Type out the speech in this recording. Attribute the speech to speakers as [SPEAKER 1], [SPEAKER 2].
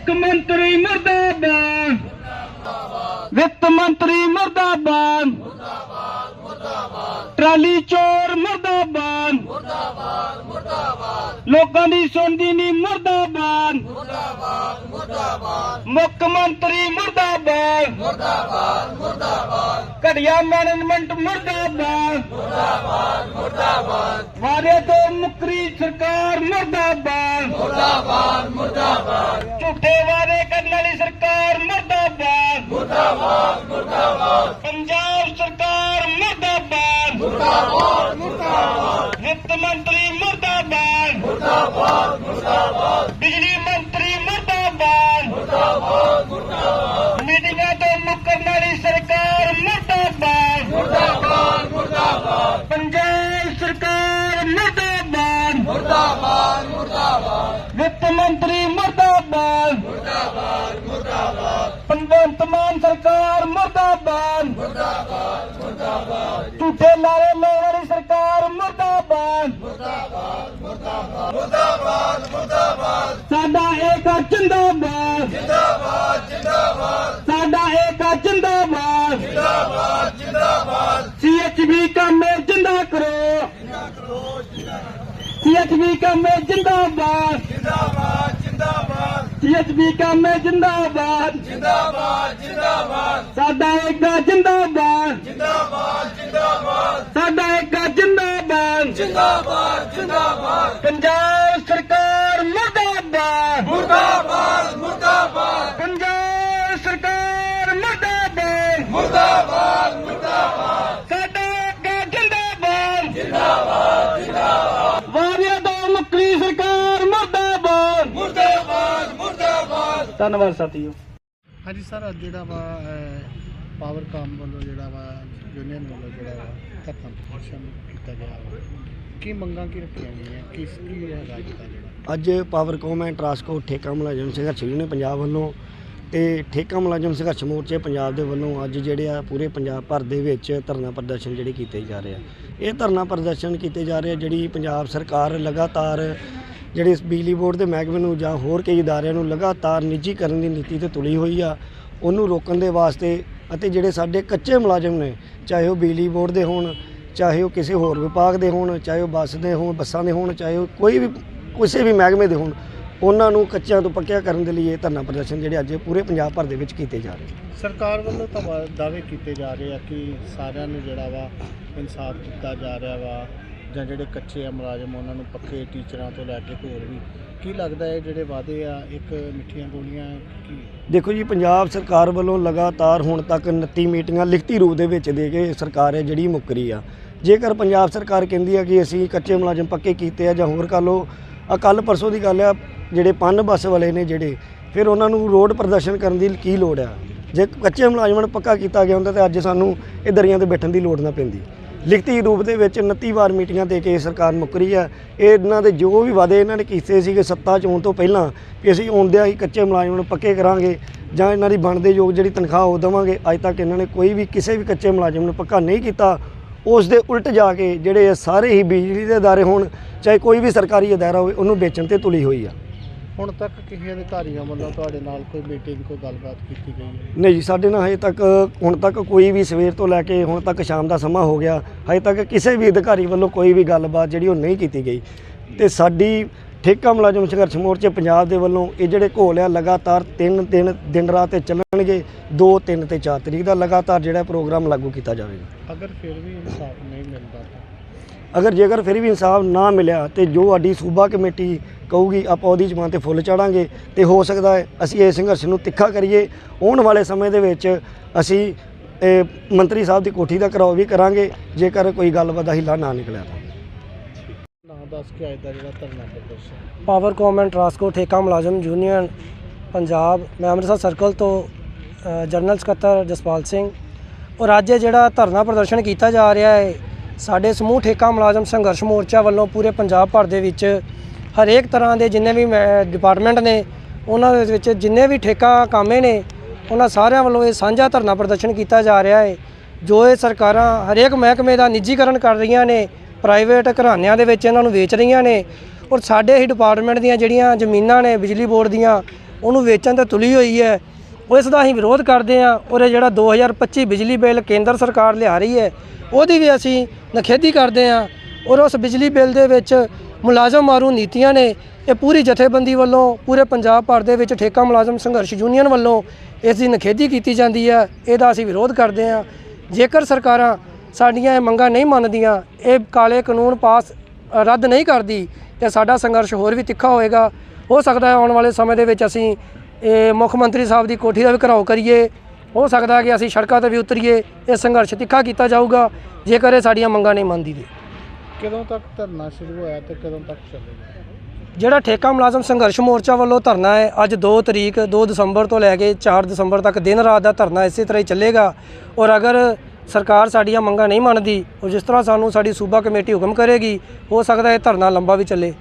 [SPEAKER 1] ਮੁੱਖ ਮੰਤਰੀ ਮਰਦਾਬਾਦ। ਵਿੱਤ ਮੰਤਰੀ ਮਰਦਾਬਾਦ। ਟਰਾਲੀ ਚੋਰ ਮਰਦਾਬਾਦ। ਲੋਕਾਂ ਦੀ ਸੁਣਦੀ ਨਹੀਂ ਮਰਦਾਬਾਦ। ਮੁੱਖ ਮੰਤਰੀ ਮਰਦਾਬਾਦ। ਮਰਦਾਬਾਦ ਮਰਦਾਬਾਦ। ਘਟਿਆ ਮੈਨੇਜਮੈਂਟ ਮਰਦਾਬਾਦ। ਮਰਦਾਬਾਦ ਮਰਦਾਬਾਦ। ਵਾਰੇ ਤੋਂ ਮੁਕਰੀ ਸਰਕਾਰ ਮਰਦਾਬਾਦ। ਮਰਦਾਬਾਦ ਮਰਦਾਬਾਦ। ਝੂਠੇ ਵਾਅਦੇ ਕਰਨ ਵਾਲੀ ਸਰਕਾਰ ਮਰਦਾਬਾਦ। ਮਰਦਾਬਾਦ ਮਰਦਾਬਾਦ। ਪੰਜਾਬ ਸਰਕਾਰ ਮਰਦਾਬਾਦ ਮਰਦਾਬਾਦ। ਵਿੱਤ ਮੰਤਰੀ ਮਰਦਾਬਾਦ। ਮਰਦਾਬਾਦ। ਮਰਦਾਬਾਦ। ਬਿਜਲੀ ਮੰਤਰੀ ਮਰਦਾਬਾਦ। ਮਰਦਾਬਾਦ ਮਰਦਾਬਾਦ। ਮੀਟਿੰਗਾਂ ਤੋਂ ਮੁੱਕਰਨ ਵਾਲੀ ਸਰਕਾਰ ਮਰਦਾਬਾਦ। ਮਰਦਾਬਾਦ ਮਰਦਾਬਾਦ। ਪੰਜਾਬ ਸਰਕਾਰ ਮਰਦਾਬਾਦ। ਮਰਦਾਬਾਦ ਮਰਦਾਬਾਦ। ਵਿੱਤ ਮੰਤਰੀ ਮਰਦਾਬਾਦ। ਮਰਦਾਬਾਦ ਮਰਦਾਬਾਦ। ਭਗਵੰਤ ਮਾਨ ਸਰਕਾਰ ਮਰਦਾਬਾਦ। ਸਾਡਾ ਏਕਾ ਜਿੰਦਾਬਾਦ। ਜਿੰਦਾਬਾਦ ਜਿੰਦਾਬਾਦ। ਸਾਡਾ ਏਕਾ ਜਿੰਦਾਬਾਦ। ਜਿੰਦਾਬਾਦ ਜਿੰਦਾਬਾਦ। ਸੀਐਚਬੀ ਕੰਮੇ ਜਿੰਦਾ ਕਰੋ। ਸੀਐਚਬੀ ਕੰਮੇ ਜਿੰਦਾਬਾਦ। ਜਿੰਦਾਬਾਦ ਜਿੰਦਾਬਾਦ। ਸੀਐਚਬੀ ਕੰਮੇ ਜਿੰਦਾਬਾਦ। ਜਿੰਦਾਬਾਦ ਜਿੰਦਾਬਾਦ। ਸਾਡਾ ਏਕਾ ਜਿੰਦਾਬਾਦ। ਜਿੰਦਾਬਾਦ ਜਿੰਦਾਬਾਦ। ਸਾਡਾ ਏਕਾ ਜਿੰਦਾਬਾਦ। ਜਿੰਦਾਬਾਦ ਜਿੰਦਾਬਾਦ। ਪੰਜਾਬ ਮੁਰਦਾਬਾਦ। ਮੁਰਦਾਬਾਦ ਮੁਰਦਾਬਾਦ। ਪੰਜਾਬ ਸਰਕਾਰ ਮੁਰਦਾਬਾਦ। ਮੁਰਦਾਬਾਦ ਮੁਰਦਾਬਾਦ। ਸਾਡਾ ਏਕਾ ਜਿੰਦਾਬਾਦ। ਜਿੰਦਾਬਾਦ ਜਿੰਦਾਬਾਦ। ਵਾਰਿਆ ਦਾ ਮੁਕਰੀ ਸਰਕਾਰ ਮੁਰਦਾਬਾਦ। ਮੁਰਦਾਬਾਦ ਮੁਰਦਾਬਾਦ। ਧੰਨਵਾਦ ਸਾਥੀਓ।
[SPEAKER 2] ਹਾਂਜੀ ਸਰ ਜਿਹੜਾ ਵਾ ਪਾਵਰ ਕਾਮ ਵੱਲੋਂ ਜਿਹੜਾ ਵਾ ਯੂਨੀਅਨ ਵੱਲੋਂ ਜਿਹੜਾ ਵਾ ਧਰਨਾ ਪ੍ਰਦਰਸ਼ਨ ਕੀਤਾ ਗਿਆ ਵਾ। ਕੀ ਮੰਗਾਂ ਕੀ ਰੱਖੀਆਂ ਗਈਆਂ? ਕਿਸ ਕੀ ਹੈਗਾ ਕੀਤਾ ਜਿਹੜਾ?
[SPEAKER 3] ਅੱਜ ਪਾਵਰਕੌਮ ਐਂਡ ਟਰਾਂਸਕੋ ਠੇਕਾ ਮੁਲਾਜ਼ਮ ਸੰਘਰਸ਼ ਯੂਨੀਅਨ ਪੰਜਾਬ ਵੱਲੋਂ ਤੇ ਠੇਕਾ ਮੁਲਾਜ਼ਮ ਸੰਘਰਸ਼ ਮੋਰਚੇ ਪੰਜਾਬ ਦੇ ਵੱਲੋਂ ਅੱਜ ਜਿਹੜੇ ਆ ਪੂਰੇ ਪੰਜਾਬ ਭਰ ਦੇ ਵਿੱਚ ਧਰਨਾ ਪ੍ਰਦਰਸ਼ਨ ਜਿਹੜੇ ਕੀਤੇ ਜਾ ਰਹੇ ਆ। ਇਹ ਧਰਨਾ ਪ੍ਰਦਰਸ਼ਨ ਕੀਤੇ ਜਾ ਰਹੇ ਆ ਜਿਹੜੀ ਪੰਜਾਬ ਸਰਕਾਰ ਲਗਾਤਾਰ ਜਿਹੜੇ ਇਸ ਬਿਜਲੀ ਬੋਰਡ ਦੇ ਮਹਿਕਮੇ ਨੂੰ ਜਾਂ ਹੋਰ ਕਈ ਇਦਾਰਿਆਂ ਨੂੰ ਲਗਾਤਾਰ ਨਿੱਜੀਕਰਨ ਦੀ ਨੀਤੀ ਤੇ ਤੁਲੀ ਹੋਈ ਆ, ਉਹਨੂੰ ਰੋਕਣ ਦੇ ਵਾਸਤੇ ਅਤੇ ਜਿਹੜੇ ਸਾਡੇ ਕੱਚੇ ਮੁਲਾਜ਼ਮ ਨੇ, ਚਾਹੇ ਉਹ ਬਿਜਲੀ ਬੋਰਡ ਦੇ ਹੋਣ, ਚਾਹੇ ਉਹ ਕਿਸੇ ਹੋਰ ਵਿਭਾਗ ਦੇ ਹੋਣ, ਚਾਹੇ ਉਹ ਬੱਸ ਦੇ ਹੋਣ, ਬੱਸਾਂ ਦੇ ਹੋਣ, ਚਾਹੇ ਉਹ ਕੋਈ ਵੀ ਕਿਸੇ ਵੀ ਮਹਿਕਮੇ ਦੇ ਹੋਣ ਉਹਨਾਂ ਨੂੰ ਕੱਚਿਆਂ ਤੋਂ ਪੱਕਿਆਂ ਕਰਨ ਦੇ ਲਈ ਇਹ ਧਰਨਾ ਪ੍ਰਦਰਸ਼ਨ ਜਿਹੜੇ ਅੱਜ ਪੂਰੇ ਪੰਜਾਬ ਭਰ ਦੇ ਵਿੱਚ ਕੀਤੇ ਜਾ ਰਹੇ ਨੇ।
[SPEAKER 2] ਸਰਕਾਰ ਵੱਲੋਂ ਤਾਂ ਦਾਅਵੇ ਕੀਤੇ ਜਾ ਰਹੇ ਆ ਕਿ ਸਾਰਿਆਂ ਨੂੰ ਜਿਹੜਾ ਵਾ ਇਨਸਾਫ ਦਿੱਤਾ ਜਾ ਰਿਹਾ ਵਾ ਜਾਂ ਜਿਹੜੇ ਕੱਚੇ ਆ ਮੁਲਾਜ਼ਮ ਉਹਨਾਂ ਨੂੰ ਪੱਕੇ ਟੀਚਰਾਂ ਤੋਂ ਲੈ ਕੇ ਹੋਰ ਵੀ। ਕੀ ਲੱਗਦਾ ਹੈ ਜਿਹੜੇ ਵਾਅਦੇ ਆ ਇੱਕ ਮਿੱਠੀਆਂ ਗੋਲੀਆਂ ਕੀ?
[SPEAKER 3] ਦੇਖੋ ਜੀ ਪੰਜਾਬ ਸਰਕਾਰ ਵੱਲੋਂ ਲਗਾਤਾਰ ਹੁਣ ਤੱਕ 29 ਮੀਟਿੰਗਾਂ ਲਿਖਤੀ ਰੂਪ ਦੇ ਵਿੱਚ ਦੇ ਕੇ ਸਰਕਾਰ ਹੈ ਜਿਹੜੀ ਮੁੱਕਰੀ ਆ। ਜੇਕਰ ਪੰਜਾਬ ਸਰਕਾਰ ਕਹਿੰਦੀ ਆ ਕਿ ਅਸੀਂ ਕੱਚੇ ਮੁਲਾਜ਼ਮ ਪੱਕੇ ਕੀਤੇ ਆ ਜਾਂ ਹੋਰ ਕਰ ਲਓ ਆ ਕੱਲ ਪਰਸੋਂ ਦੀ ਗੱਲ ਆ, ਜਿਹੜੇ ਪੰਨ ਬੱਸ ਵਾਲੇ ਨੇ ਜਿਹੜੇ, ਫਿਰ ਉਹਨਾਂ ਨੂੰ ਰੋਡ ਪ੍ਰਦਰਸ਼ਨ ਕਰਨ ਦੀ ਕੀ ਲੋੜ ਆ? ਜੇ ਕੱਚੇ ਮੁਲਾਜ਼ਮਾਂ ਨੂੰ ਪੱਕਾ ਕੀਤਾ ਗਿਆ ਹੁੰਦਾ ਤੇ ਅੱਜ ਸਾਨੂੰ ਇਹ ਦਰੀਆਂ ਤੇ ਬੈਠਣ ਦੀ ਲੋੜ ਨਾ ਪੈਂਦੀ। ਲਿਖਤੀ ਰੂਪ ਦੇ ਵਿੱਚ 29 ਵਾਰ ਮੀਟਿੰਗਾਂ ਦੇ ਕੇ ਸਰਕਾਰ ਮੁੱਕਰੀ ਆ। ਇਹ ਇਹਨਾਂ ਦੇ ਜੋ ਵੀ ਵਾਅਦੇ ਇਹਨਾਂ ਨੇ ਕੀਤੇ ਸੀਗੇ ਸੱਤਾ ਚ ਆਉਣ ਤੋਂ ਪਹਿਲਾਂ ਕਿ ਅਸੀਂ ਆਉਂਦਿਆਂ ਹੀ ਕੱਚੇ ਮੁਲਾਜ਼ਮਾਂ ਨੂੰ ਪੱਕੇ ਕਰਾਂਗੇ ਜਾਂ ਇਹਨਾਂ ਦੀ ਬਣਦੇ ਯੋਗ ਜਿਹੜੀ ਤਨਖਾਹ ਉਹ ਦੇਵਾਂਗੇ। ਅੱਜ ਤੱਕ ਇਹਨਾਂ ਨੇ ਕੋਈ ਵੀ ਕਿਸੇ ਵੀ ਕੱਚੇ ਮੁਲਾਜ਼ਮ ਨੂੰ ਪੱਕਾ ਨਹੀਂ ਕੀਤਾ। ਉਸ ਦੇ ਉਲਟ ਜਾ ਕੇ ਜਿਹੜੇ ਸਾਰੇ ਹੀ ਬਿਜਲੀ ਦੇ ਅਦਾਰੇ ਹੋਣ ਚਾਹੇ ਕੋਈ ਵੀ ਸਰਕਾਰੀ ਅਦਾਰਾ ਹੋਵੇ ਉਹਨੂੰ ਵੇਚਣ ਤੇ ਤੁਲੀ ਹੋਈ ਆ।
[SPEAKER 2] ਹੁਣ ਤੱਕ ਕਿਸੇ ਅਧਿਕਾਰੀਆਂ ਵੱਲੋਂ ਤੁਹਾਡੇ ਨਾਲ ਕੋਈ ਮੀਟਿੰਗ ਕੋਈ ਗੱਲਬਾਤ ਕੀਤੀ ਗਈ ਹੈ?
[SPEAKER 3] ਨਹੀਂ ਜੀ ਸਾਡੇ ਨਾਲ ਹਜੇ ਤੱਕ ਹੁਣ ਤੱਕ ਕੋਈ ਵੀ ਸਵੇਰ ਤੋਂ ਲੈ ਕੇ ਹੁਣ ਤੱਕ ਸ਼ਾਮ ਦਾ ਸਮਾਂ ਹੋ ਗਿਆ। ਹਜੇ ਤੱਕ ਕਿਸੇ ਵੀ ਅਧਿਕਾਰੀ ਵੱਲੋਂ ਕੋਈ ਵੀ ਗੱਲਬਾਤ ਜਿਹੜੀ ਉਹ ਨਹੀਂ ਕੀਤੀ ਗਈ। ਤੇ ਸਾਡੀ ਠੇਕਾ ਮੁਲਾਜ਼ਮ ਸੰਘਰਸ਼ ਮੋਰਚੇ ਪੰਜਾਬ ਦੇ ਵੱਲੋਂ ਇਹ ਜਿਹੜੇ ਘੋਲ ਆ ਲਗਾਤਾਰ 3 ਦਿਨ ਦਿਨ ਰਾਤ ਤੇ ਚੱਲਣਗੇ 2 3 ਤੇ 4 ਤਰੀਕ ਦਾ ਲਗਾਤਾਰ ਜਿਹੜਾ ਪ੍ਰੋਗਰਾਮ ਲਾਗੂ ਕੀਤਾ ਜਾਵੇਗਾ।
[SPEAKER 2] ਅਗਰ ਫਿਰ ਵੀ ਇਨਸਾਫ ਨਹੀਂ ਮਿਲਦਾ
[SPEAKER 3] ਅਗਰ ਜੇਕਰ ਫਿਰ ਵੀ ਇਨਸਾਫ ਨਾ ਮਿਲਿਆ ਤੇ ਜੋ ਸਾਡੀ ਸੂਬਾ ਕਮੇਟੀ ਕਹੂਗੀ ਆਪਾਂ ਉਹਦੀ ਜ਼ਮਾਨ ਤੇ ਫੁੱਲ ਚਾੜਾਂਗੇ ਤੇ ਹੋ ਸਕਦਾ ਹੈ ਅਸੀਂ ਇਹ ਸੰਘਰਸ਼ ਨੂੰ ਤਿੱਖਾ ਕਰੀਏ। ਆਉਣ ਵਾਲੇ ਸਮੇਂ ਦੇ ਵਿੱਚ ਅਸੀਂ ਮੰਤਰੀ ਸਾਹਿਬ ਦੀ ਕੋਠੀ ਦਾ ਘਰਾਓ ਵੀ ਕਰਾਂਗੇ ਜੇਕਰ ਕੋਈ ਗੱਲਬਾਤ ਦਾ ਹਿੱਲਾ ਨਾ ਨਿਕਲਿਆ ਤਾਂ।
[SPEAKER 2] ਦੱਸ ਕੇ ਅੱਜ ਦਾ ਜਿਹੜਾ ਧਰਨਾ ਪ੍ਰਦਰਸ਼ਨ
[SPEAKER 4] ਪਾਵਰ ਐਂਡ ਟਰਾਂਸਕੋ ਠੇਕਾ ਮੁਲਾਜ਼ਮ ਯੂਨੀਅਨ ਪੰਜਾਬ ਮੈਂ ਅੰਮ੍ਰਿਤਸਰ ਸਰਕਲ ਤੋਂ ਅ, ਜਨਰਲ ਸਕੱਤਰ ਜਸਪਾਲ ਸਿੰਘ। ਔਰ ਅੱਜ ਇਹ ਜਿਹੜਾ ਧਰਨਾ ਪ੍ਰਦਰਸ਼ਨ ਕੀਤਾ ਜਾ ਰਿਹਾ ਹੈ ਸਾਡੇ ਸਮੂਹ ਠੇਕਾ ਮੁਲਾਜ਼ਮ ਸੰਘਰਸ਼ ਮੋਰਚਾ ਵੱਲੋਂ ਪੂਰੇ ਪੰਜਾਬ ਭਰ ਦੇ ਵਿੱਚ ਹਰੇਕ ਤਰ੍ਹਾਂ ਦੇ ਜਿੰਨੇ ਵੀ ਡਿਪਾਰਟਮੈਂਟ ਨੇ ਉਹਨਾਂ ਦੇ ਵਿੱਚ ਜਿੰਨੇ ਵੀ ਠੇਕਾ ਕਾਮੇ ਨੇ ਉਹਨਾਂ ਸਾਰਿਆਂ ਵੱਲੋਂ ਇਹ ਸਾਂਝਾ ਧਰਨਾ ਪ੍ਰਦਰਸ਼ਨ ਕੀਤਾ ਜਾ ਰਿਹਾ ਹੈ। ਜੋ ਇਹ ਸਰਕਾਰਾਂ ਹਰੇਕ ਮਹਿਕਮੇ ਦਾ ਨਿੱਜੀਕਰਨ ਕਰ ਰਹੀਆਂ ਨੇ ਪ੍ਰਾਈਵੇਟ ਘਰਾਣਿਆਂ ਦੇ ਵਿੱਚ ਇਹਨਾਂ ਨੂੰ ਵੇਚ ਰਹੀਆਂ ਨੇ ਔਰ ਸਾਡੇ ਹੀ ਡਿਪਾਰਟਮੈਂਟ ਦੀਆਂ ਜਿਹੜੀਆਂ ਜ਼ਮੀਨਾਂ ਨੇ, ਬਿਜਲੀ ਬੋਰਡ ਦੀਆਂ, ਉਹਨੂੰ ਵੇਚਣ ਤੇ ਤੁਲੀ ਹੋਈ ਹੈ। ਉਹ ਇਸ ਦਾ ਅਸੀਂ ਵਿਰੋਧ ਕਰਦੇ ਹਾਂ ਔਰ ਇਹ ਜਿਹੜਾ 2025 ਬਿਜਲੀ ਬਿੱਲ ਕੇਂਦਰ ਸਰਕਾਰ ਲਿਆ ਰਹੀ ਹੈ, ਉਹਦੀ ਵੀ ਅਸੀਂ ਨਖੇਦੀ ਕਰਦੇ ਹਾਂ ਔਰ ਉਸ ਬਿਜਲੀ ਬਿੱਲ ਦੇ ਵਿੱਚ ਮੁਲਾਜ਼ਮ ਮਾਰੂ ਨੀਤੀਆਂ ਨੇ। ਇਹ ਪੂਰੀ ਜਥੇਬੰਦੀ ਵੱਲੋਂ, ਪੂਰੇ ਪੰਜਾਬ ਭਰ ਦੇ ਵਿੱਚ ਠੇਕਾ ਮੁਲਾਜ਼ਮ ਸੰਘਰਸ਼ ਯੂਨੀਅਨ ਵੱਲੋਂ ਇਸ ਦੀ ਨਖੇਦੀ ਕੀਤੀ ਜਾਂਦੀ ਹੈ, ਇਹਦਾ ਅਸੀਂ ਵਿਰੋਧ ਕਰਦੇ ਹਾਂ। ਜੇਕਰ ਸਰਕਾਰਾਂ ਸਾਡੀਆਂ ਇਹ ਮੰਗਾਂ ਨਹੀਂ ਮੰਨਦੀਆਂ ਇਹ ਕਾਲੇ ਕਾਨੂੰਨ ਪਾਸ ਰੱਦ ਨਹੀਂ ਕਰਦੀ ਤੇ ਸਾਡਾ ਸੰਘਰਸ਼ ਹੋਰ ਵੀ ਤਿੱਖਾ ਹੋਏਗਾ। ਹੋ ਸਕਦਾ ਹੈ ਆਉਣ ਵਾਲੇ ਸਮੇਂ ਦੇ ਵਿੱਚ ਅਸੀਂ ਇਹ ਮੁੱਖ ਮੰਤਰੀ ਸਾਹਿਬ ਦੀ ਕੋਠੀ ਦਾ ਵੀ ਘਰਾਓ ਕਰੀਏ। ਹੋ ਸਕਦਾ ਹੈ ਕਿ ਅਸੀਂ ਸੜਕਾਂ ਤੇ ਵੀ ਉਤਰੀਏ ਇਹ ਸੰਘਰਸ਼ ਤਿੱਖਾ ਕੀਤਾ ਜਾਊਗਾ ਜੇਕਰ ਇਹ ਸਾਡੀਆਂ ਮੰਗਾਂ ਨਹੀਂ ਮੰਨਦੀ ਤੇ
[SPEAKER 2] ਕਦੋਂ ਤੱਕ ਧਰਨਾ ਸ਼ੁਰੂ ਹੋਇਆ ਤੇ ਕਦੋਂ ਤੱਕ ਚੱਲੇਗਾ?
[SPEAKER 4] ਜਿਹੜਾ ਠੇਕਾ ਮੁਲਾਜ਼ਮ ਸੰਘਰਸ਼ ਮੋਰਚਾ ਵੱਲੋਂ ਧਰਨਾ ਹੈ ਅੱਜ 2 ਤਰੀਕ 2 ਦਸੰਬਰ ਤੋਂ ਲੈ ਕੇ 4 ਦਸੰਬਰ ਤੱਕ ਦਿਨ ਰਾਤ ਦਾ ਧਰਨਾ ਇਸੇ ਤਰ੍ਹਾਂ ਹੀ ਚੱਲੇਗਾ। ਔਰ ਅਗਰ ਸਰਕਾਰ ਸਾਡੀਆਂ ਮੰਗਾਂ ਨਹੀਂ ਮੰਨਦੀ ਔਰ ਜਿਸ ਤਰ੍ਹਾਂ ਸਾਨੂੰ ਸਾਡੀ ਸੂਬਾ ਕਮੇਟੀ ਹੁਕਮ ਕਰੇਗੀ, ਹੋ ਸਕਦਾ ਇਹ ਧਰਨਾ ਲੰਬਾ ਵੀ ਚੱਲੇ।